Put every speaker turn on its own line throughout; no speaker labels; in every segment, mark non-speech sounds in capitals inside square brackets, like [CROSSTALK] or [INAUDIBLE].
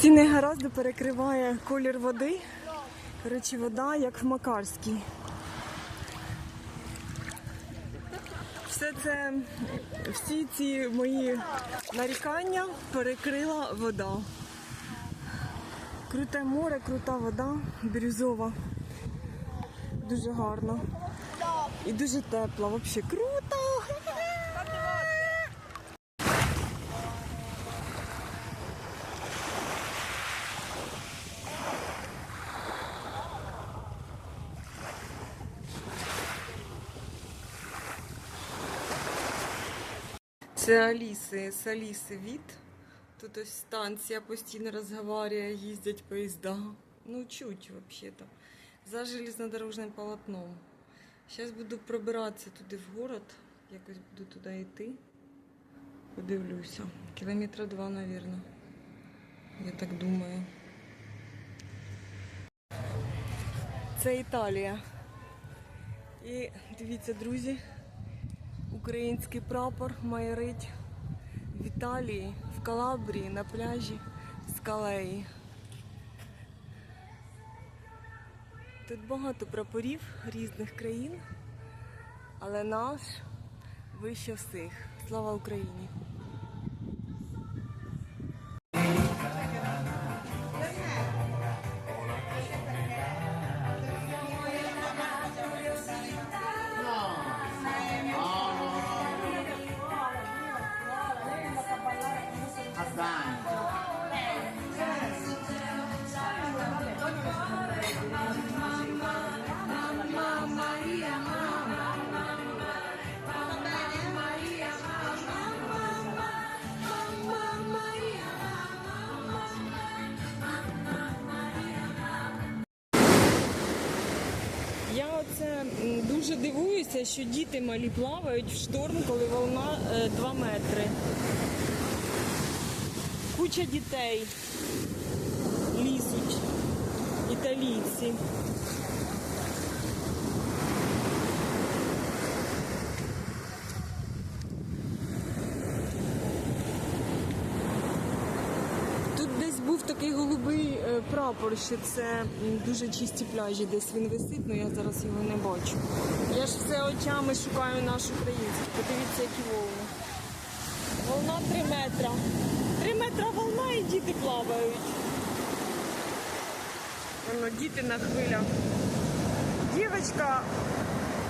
Ці негаразди перекриває колір води. Коротше, вода як в Макарській. Все це, всі ці мої нарікання перекрила вода. Круте море, крута вода, бірюзова. Дуже гарно. І дуже тепла. Взагалі круто! Це Аліси, з Аліси від. Тут ось станція постійно розговорює, їздять поїзда. Ну, чуть взагалі-то. За железнодорожним полотном. Зараз буду пробиратися туди в город. Якось буду туди йти. Подивлюся. Кілометра два, мабуть. Я так думаю. Це Італія. І дивіться, друзі, український прапор майорить в Італії, в Калабрії, на пляжі Скалеї. Тут багато прапорів різних країн, але наш вище всіх. Слава Україні! Дуже дивуюся, що діти малі плавають в шторм, коли волна 2 метри. Куча дітей лізуть, італійці. Тут десь був такий голубий е, прапор, що це дуже чисті пляжі, десь він висить, але я зараз його не бачу. Я ж все очами шукаю наш український. Подивіться, які волни. Волна 3 метра. 3 метра волна і діти плавають. Воно діти на хвилях. Дівочка,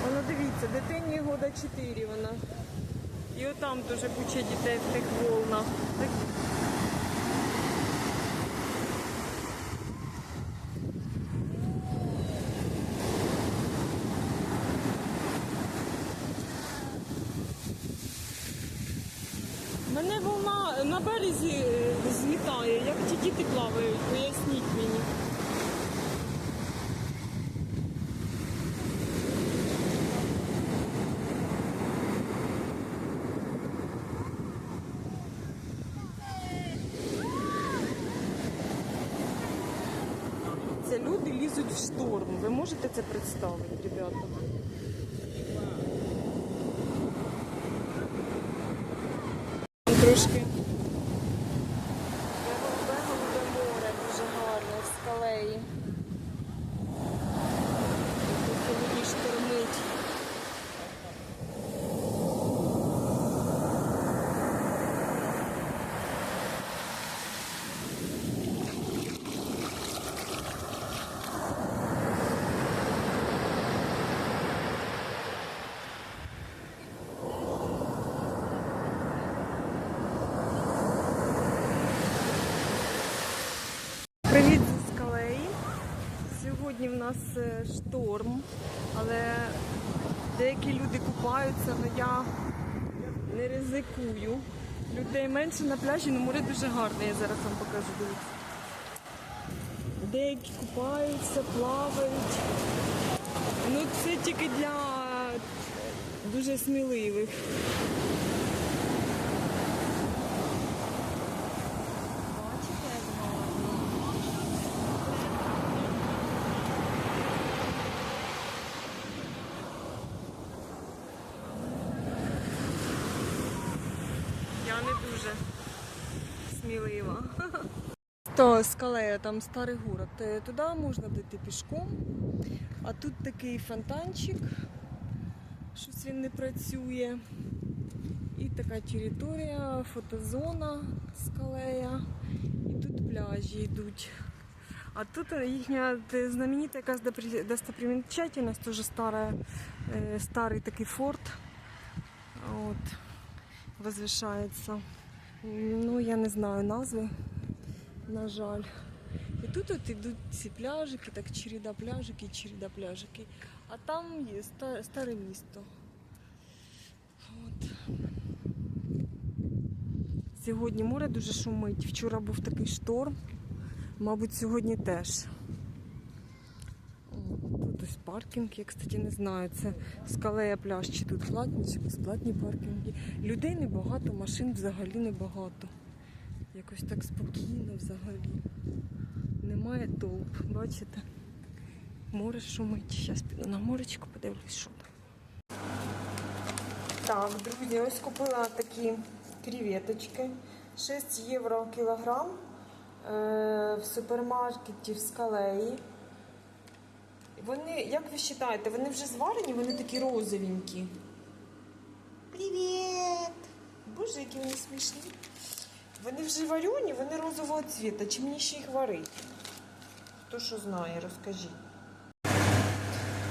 воно дивіться, дитині года 4 вона. І отам дуже куча дітей в тих волнах. Так Мене волна на березі е, змітає, як ті діти плавають, поясніть мені. Люди лізуть в шторм. Ви можете це представити, ребята? Трошки. Голубе голубе море дуже гарне в скалеї. Тут мені штормить. Привіт зі скалеї. Сьогодні в нас е, шторм, але деякі люди купаються, але я не ризикую. Людей менше на пляжі, але море дуже гарне, я зараз вам покажу. Дивіться. Деякі купаються, плавають. Ну це тільки для дуже сміливих. Бачите, як гарно? Я не дуже смілива. місто [LAUGHS] Скалея, там старий город. Е, Туди можна дойти пішком. А тут такий фонтанчик. Щось він не працює. І така територія, фотозона Скалея. І тут пляжі йдуть. А тут їхня знаменита якась достопримечательность, тоже старая, е, старий такий форт. От, возвишається. Ну, я не знаю назви, на жаль. І тут от ідуть ці пляжики, так череда пляжики, череда пляжики. А там є старе місто. От. Сьогодні море дуже шумить. Вчора був такий шторм. Мабуть, сьогодні теж. Паркінг, я, кстати, не знаю. Це скалея пляж, чи тут платні, чи безплатні паркінги. Людей небагато, машин взагалі небагато. Якось так спокійно взагалі. Немає толп, бачите? Море шумить. Зараз піду на моречко, подивлюсь, що там. Так, друзі, ось купила такі креветочки. 6 євро кілограм е, в супермаркеті в скалеї. Вони, як ви вважаєте, вони вже зварені, вони такі розовенькі. Привіт! Боже, які вони смішні. Вони вже варені, вони розового цвіта. Чи мені ще їх варити? Хто що знає, розкажіть.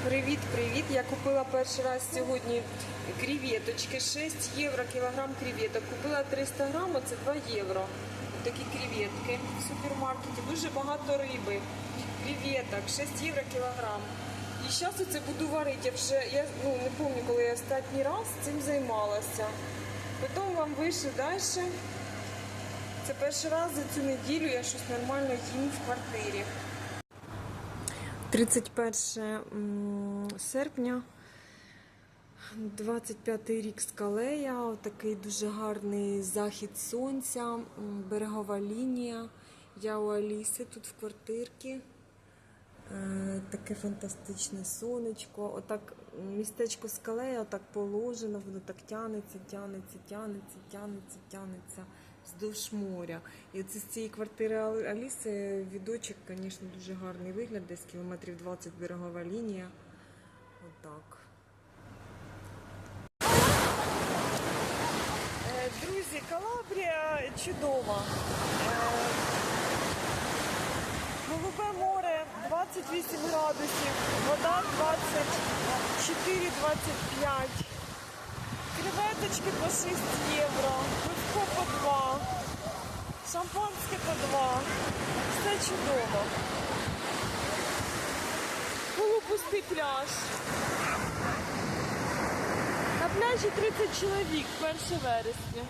Привіт, привіт! Я купила перший раз сьогодні креветочки. 6 євро кілограм креветок. Купила 300 грам, це 2 євро. Такі креветки в супермаркеті. Дуже багато риби. Креветок, 6 євро кілограм. І зараз це буду варити. Я вже я ну, не пам'ятаю, коли я останній раз цим займалася. Потім вам вийшли далі. Це перший раз за цю неділю я щось нормально їм в квартирі. 31 серпня, 25 рік скалея, такий дуже гарний захід сонця, берегова лінія. Я у Аліси тут в квартирці. Е, Таке фантастичне сонечко. Отак містечко скалея отак положено, воно так тянеться, тянеться, тянеться, тянеться, тянеться вздовж моря. І оце з цієї квартири Аліси відочок, звісно, дуже гарний вигляд, десь кілометрів 20 берегова лінія. Отак. Е, Друзі, Калабрія чудова. Е, Голубе море 28 градусів, вода 24-25. Креветочки по 6 євро, пивко по 2, шампанське по 2. Все чудово. Полупустий пляж. На пляжі 30 чоловік 1 вересня.